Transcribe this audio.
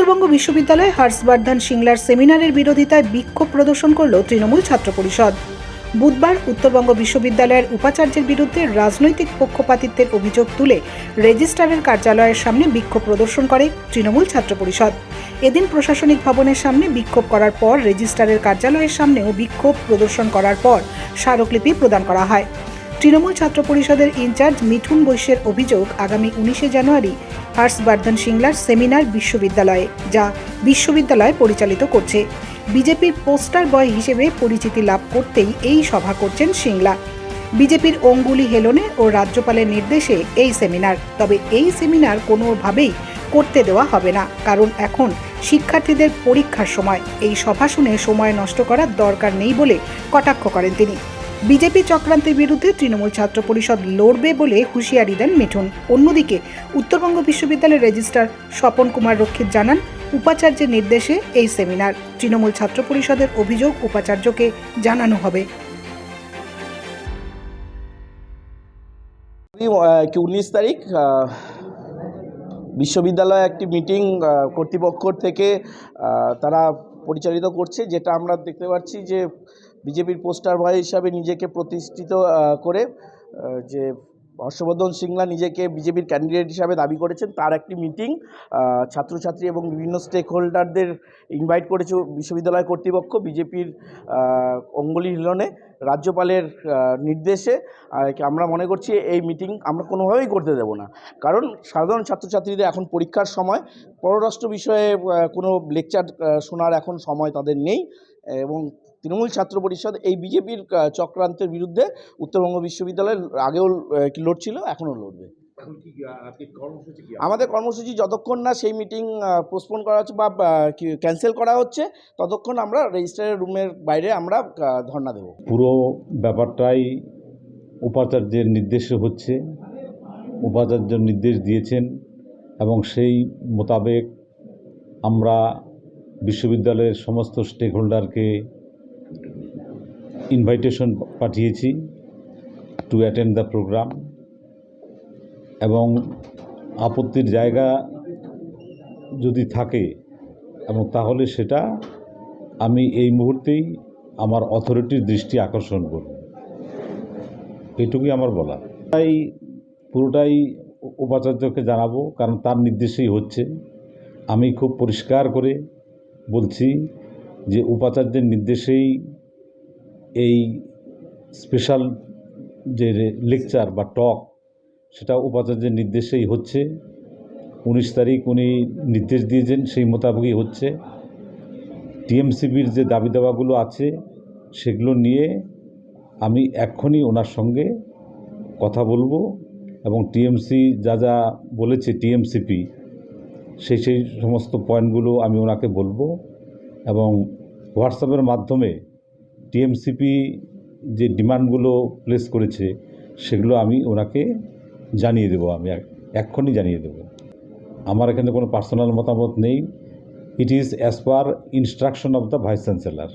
উত্তরবঙ্গ বিশ্ববিদ্যালয়ে হর্ষবর্ধন সিংলার সেমিনারের বিরোধিতায় বিক্ষোভ প্রদর্শন করল তৃণমূল ছাত্র পরিষদ। বুধবার উত্তরবঙ্গ বিশ্ববিদ্যালয়ের উপাচার্যের বিরুদ্ধে রাজনৈতিক পক্ষপাতিত্বের অভিযোগ তুলে রেজিস্ট্রারের কার্যালয়ের সামনে বিক্ষোভ প্রদর্শন করে তৃণমূল ছাত্র পরিষদ। এদিন প্রশাসনিক ভবনের সামনে বিক্ষোভ করার পর রেজিস্ট্রারের কার্যালয়ের সামনেও বিক্ষোভ প্রদর্শন করার পর স্মারকলিপি প্রদান করা হয়। তৃণমূল ছাত্র পরিষদের ইনচার্জ মিঠুন বৈশ্যের অভিযোগ আগামী উনিশে জানুয়ারি হর্ষবর্ধন সিংলার সেমিনার বিশ্ববিদ্যালয়ে, যা বিশ্ববিদ্যালয় পরিচালিত করছে। বিজেপির পোস্টার বয় হিসেবে পরিচিতি লাভ করতেই এই সভা করছেন সিংলা। বিজেপির অঙ্গুলি হেলনে ও রাজ্যপালের নির্দেশে এই সেমিনার, তবে এই সেমিনার কোনোভাবেই করতে দেওয়া হবে না, কারণ এখন শিক্ষার্থীদের পরীক্ষার সময়। এই সভা শুনে সময় নষ্ট করার দরকার নেই বলে কটাক্ষ করেন তিনি। বিজেপি চক্রান্তের বিরুদ্ধে তৃণমূল ছাত্র পরিষদ লড়বে বলে হুঁশিয়ারি দেন মিঠুন। অন্যদিকে, উত্তরবঙ্গ বিশ্ববিদ্যালয়ের রেজিস্ট্রার স্বপন কুমার রক্ষিত জানান, উপাচার্যের নির্দেশে এই সেমিনার। তৃণমূল ছাত্র পরিষদের অভিযোগ উপাচার্যকে জানানো হবে। উনিশ তারিখ বিশ্ববিদ্যালয়ে একটি মিটিং কর্তৃপক্ষ থেকে তারা পরিচালিত করছে, যেটা আমরা দেখতে পাচ্ছি যে বিজেপির পোস্টার বয় হিসাবে নিজেকে প্রতিষ্ঠিত করে যে হর্ষবর্ধন সিংলা নিজেকে বিজেপির ক্যান্ডিডেট হিসাবে দাবি করেছেন। তার একটি মিটিং ছাত্রছাত্রী এবং বিভিন্ন স্টেক হোল্ডারদের ইনভাইট করেছে বিশ্ববিদ্যালয় কর্তৃপক্ষ, বিজেপির অঙ্গলি হিলনে, রাজ্যপালের নির্দেশে। আমরা মনে করছি এই মিটিং আমরা কোনোভাবেই করতে দেব না। কারণ সাধারণ ছাত্রছাত্রীদের এখন পরীক্ষার সময়, পররাষ্ট্র বিষয়ে কোনো লেকচার শোনার এখন সময় তাদের নেই। এবং তৃণমূল ছাত্র পরিষদ এই বিজেপির চক্রান্তের বিরুদ্ধে উত্তরবঙ্গ বিশ্ববিদ্যালয় আগেও লড়ছিল এখনও লড়বে। এখন কি আহ, আজকে কর্মসূচি কি? আমাদের কর্মসূচি যতক্ষণ না সেই মিটিং পোস্টপোন করা হচ্ছে বা ক্যান্সেল করা হচ্ছে ততক্ষণ আমরা রেজিস্ট্রারের রুমের বাইরে আমরা ধর্ণা দেবো। পুরো ব্যাপারটাই উপাচার্যের নির্দেশে হচ্ছে উপাচার্য নির্দেশ দিয়েছেন এবং সেই মোতাবেক আমরা বিশ্ববিদ্যালয়ের সমস্ত স্টেক হোল্ডারকে ইনভাইটেশন পাঠিয়েছি টু অ্যাটেন্ড দ্য প্রোগ্রাম এবং আপত্তির জায়গা যদি থাকে এবং তাহলে সেটা আমি এই মুহূর্তেই আমার অথরিটির দৃষ্টি আকর্ষণ করব। এটুকুই আমার বলা তাই পুরোটাই উপাচার্যকে জানাব, কারণ তার নির্দেশেই হচ্ছে। আমি খুব পরিষ্কার করে বলছি যে উপাচার্যের নির্দেশেই এই স্পেশাল যে লেকচার বা টক, সেটা উপাচার্যের নির্দেশেই হচ্ছে। উনিশ তারিখ উনি নির্দেশ দিয়েছেন, সেই মোতাবেকই হচ্ছে। টিএমসিবির যে দাবি দাবাগুলো আছে, সেগুলো নিয়ে আমি এক্ষুনি ওনার সঙ্গে কথা বলব এবং টিএমসি যা যা বলেছে টিএমসিপি, সেই সেই সমস্ত পয়েন্টগুলো আমি ওনাকে বলব এবং হোয়াটসঅ্যাপের মাধ্যমে টিএমসিপি যে ডিমান্ডগুলো প্লেস করেছে, সেগুলো আমি ওনাকে জানিয়ে দেবো, আমি এক্ষণই জানিয়ে দেবো। আমার এখানে কোনো পার্সোনাল মতামত নেই। It is as per instruction of the vice chancellor